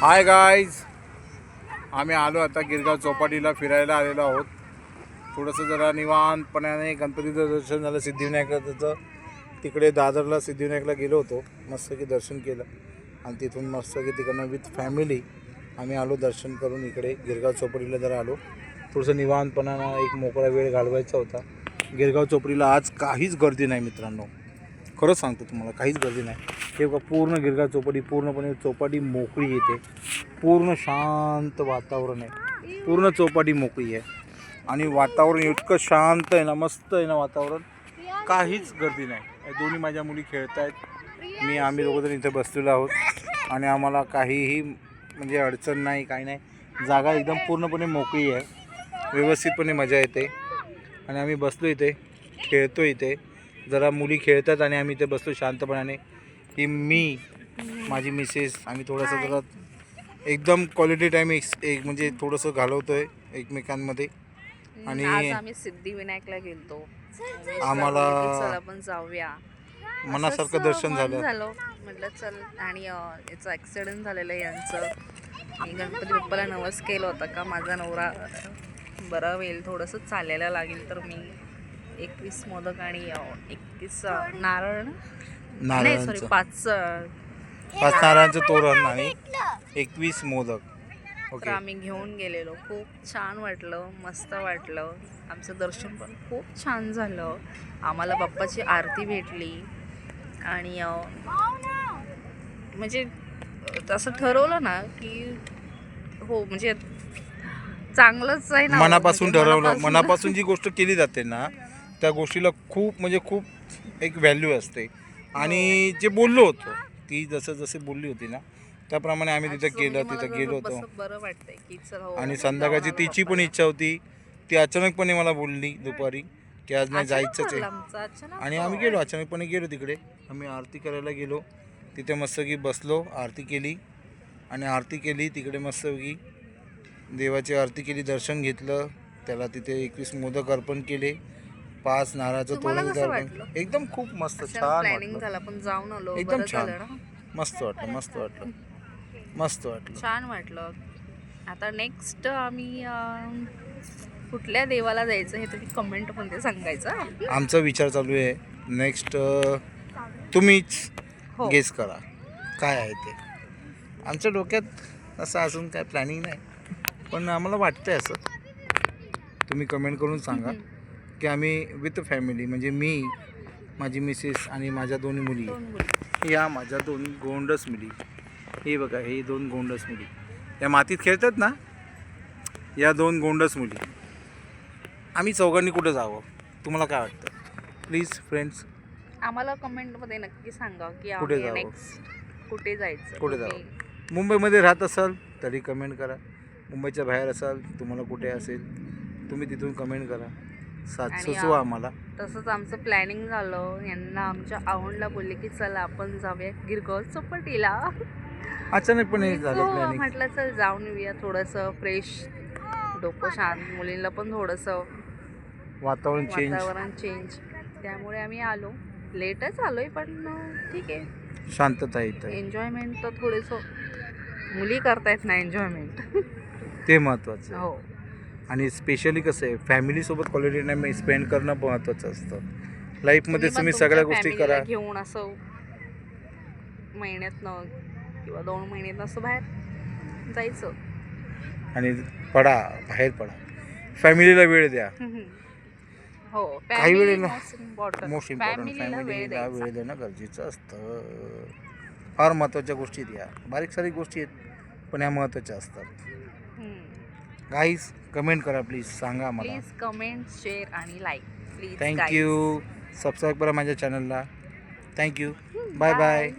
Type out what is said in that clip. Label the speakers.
Speaker 1: Hi guys आम्ही आलो आता गिरगाव चौपाटीला फिरायला आलेलो आहोत. थोडंसं जरा निवांतपणाने गणपतीचं दर्शन झालं सिद्धिविनायकाचं. तिकडे दादरला सिद्धिविनायकला गेलो होतो. मस्त की दर्शन केलं. आणि तिथून मस्त की तिकडनं विथ फॅमिली आम्ही आलो दर्शन करून इकडे गिरगाव चौपाटीला जरा आलो. थोडंसं निवांतपणानं एक मोकळा वेळ घालवायचा होता. गिरगाव चौपाटीला आज काहीच गर्दी नाही मित्रांनो. खरंच सांगतो तुम्हाला काहीच गर्दी नाही. हे बघा पूर्ण गिरगाव चौपाटी पूर्णपणे चौपाटी मोकळी येते. पूर्ण शांत वातावरण आहे. पूर्ण चौपाटी मोकळी आहे. आणि वातावरण इतकं शांत आहे ना मस्त आहे ना वातावरण. काहीच गर्दी नाही. दोन्ही माझ्या मुली खेळत आहेत मी आम्ही दोघंजण इथे बसलेलो आहोत. आणि आम्हाला काहीही म्हणजे अडचण नाही काही नाही. जागा एकदम पूर्णपणे मोकळी आहे. व्यवस्थितपणे मजा येते. आणि आम्ही बसलो इथे खेळतो इथे. जरा मुली खेळतात आणि आम्ही इथे बसलो शांतपणाने. ही मी माझी मिसेस आम्ही थोडंसं जरा एकदम क्वालिटी टाईम एक एक म्हणजे थोडंसं घालवतो आहे एकमेकांमध्ये आणि
Speaker 2: आज आम्ही सिद्धिविनायकला गेलतो.
Speaker 1: आम्हाला-
Speaker 2: चल आपण जाऊया.
Speaker 1: मनासारखं दर्शन झालं.
Speaker 2: झालं. म्हटलं चल आणि याचं ॲक्सिडेंट झालेलं आहे यांचं. मी गणपती बाप्पाला नवस केलं होतं का? माझा नवरा बरा होईल थोडंसं चालायला लागेल तर मी. एकवीस मोदक आणि एकतीस नारळ? नाही सॉरी पाच
Speaker 1: पाच नारळांचं तोरण आणि एकवीस मोदक. ओके
Speaker 2: आम्ही घेऊन गेलेलो. खूप छान वाटलं मस्त वाटलं. आमचं दर्शन पण खूप छान झालं. आम्हाला बाप्पाची आरती भेटली. आणि म्हणजे असं ठरवलं ना की हो म्हणजे चांगलंच आहे ना.
Speaker 1: मनापासून
Speaker 2: म्हणजे
Speaker 1: ठरवलं.
Speaker 2: मनापासून
Speaker 1: जी गोष्ट केली जाते ना त्या गोष्टीला खूप म्हणजे खूप एक व्हॅल्यू असते. आणि जे बोललो होतो ती जसं जसे बोलली होती ना त्याप्रमाणे आम्ही तिथं
Speaker 2: मला
Speaker 1: तिथं गेलो होतो.
Speaker 2: की हो,
Speaker 1: आणि संध्याकाळची तिची पण. इच्छा होती. ती अचानकपणे मला बोलली दुपारी की आज नाही जायचंच आहे. आणि आम्ही
Speaker 2: हो.
Speaker 1: गेलो अचानकपणे गेलो तिकडे. आम्ही आरती करायला गेलो. तिथे मस्तकी बसलो आरती केली. आणि आरती केली तिकडे मस्तपैकी देवाची आरती केली दर्शन घेतलं. त्याला तिथे एकवीस मोदक अर्पण केले. पाच नारळाचं तोरण
Speaker 2: वाटलं?
Speaker 1: एकदम खूप मस्त छान
Speaker 2: प्लॅनिंग झालं पण जाऊन आलो
Speaker 1: एकदम छान. मस्त वाटलं मस्त वाटलं. मस्त वाटलं.
Speaker 2: छान वाटलं. आता नेक्स्ट आम्ही कुठल्या देवाला जायचं हे तुम्ही कमेंटमध्ये सांगायचं हं?
Speaker 1: आमचा विचार चालू आहे. नेक्स्ट तुम्हीच
Speaker 2: हो.
Speaker 1: गेस करा. काय आहे ते? आमच्या डोक्यात असं अजून काय प्लॅनिंग नाही. पण आम्हाला वाटतंय असं. तुम्ही कमेंट करून सांगा. की आम्ही विथ फॅमिली म्हणजे मी माझी मिसेस आणि माझ्या दोन्ही मुली.
Speaker 2: दोन मुली.
Speaker 1: या माझ्या दोन गोंडस मुली. हे बघा हे दोन गोंडस मुली. या मातीत खेळतात ना? या दोन गोंडस मुली. आम्ही चौघांनी कुठं जावं? तुम्हाला काय वाटतं? प्लीज फ्रेंड्स
Speaker 2: आम्हाला कमेंटमध्ये नक्की सांगा की
Speaker 1: कुठे जावं?
Speaker 2: नेक्स्ट कुठे जायचं?
Speaker 1: कुठे
Speaker 2: तुम्ही-
Speaker 1: मुंबईमध्ये राहत असाल तरी कमेंट करा. मुंबईच्या बाहेर असाल तुम्हाला कुठे असेल तुम्ही तिथून कमेंट करा.
Speaker 2: आणि
Speaker 1: सुचवा आम्हाला.
Speaker 2: तसंच आमचं प्लॅनिंग झालं. यांना आमच्या आवडला बोलले की चला आपण जाऊया गिरगाव चौपाटीला.
Speaker 1: अचानकपणे
Speaker 2: मी
Speaker 1: झालं
Speaker 2: हो,
Speaker 1: प्लॅनिंग
Speaker 2: म्हटलं चल जाऊन येऊया थोडंसं फ्रेश डोकं शांत मुलींना पण थोडंसं
Speaker 1: वातावरण चेंज
Speaker 2: वातावरण चेंज त्यामुळे आम्ही आलो. लेटच आलोय पण अं, ठीक आहे.
Speaker 1: शांतता इथं
Speaker 2: एन्जॉयमेंट तर थोडंसं मुली करतायत ना एन्जॉयमेंट
Speaker 1: ते महत्त्वाचं
Speaker 2: हो.
Speaker 1: आणि स्पेशली कसं आहे फॅमिलीसोबत क्वालिटी टाईम स्पेंड करणं महत्त्वाचं असतं. लाईफमध्ये तुम्ही सगळ्या गोष्टी करा.
Speaker 2: घेऊन असं महिन्यातनं किंवा दोन महिन्यात असं बाहेर जायचं.
Speaker 1: आणि पडा बाहेर पडा. फॅमिलीला वेळ द्या.
Speaker 2: हो
Speaker 1: काही वेळेला
Speaker 2: मोस्ट इम्पॉर्टंट
Speaker 1: मोस्ट इम्पॉर्टंट
Speaker 2: फॅमिलीला वेळ
Speaker 1: वेळ देणं गरजेचं असतं. फार महत्त्वाच्या गोष्टी द्या. बारीक सारीक गोष्टी आहेत पण ह्या महत्त्वाच्या असतात. गाईज कमेंट करा प्लीज सांगा मला.
Speaker 2: प्लीज कमेंट शेअर आणि like please
Speaker 1: thank you subscribe करा माझ्या चॅनलला थँक्यू बाय बाय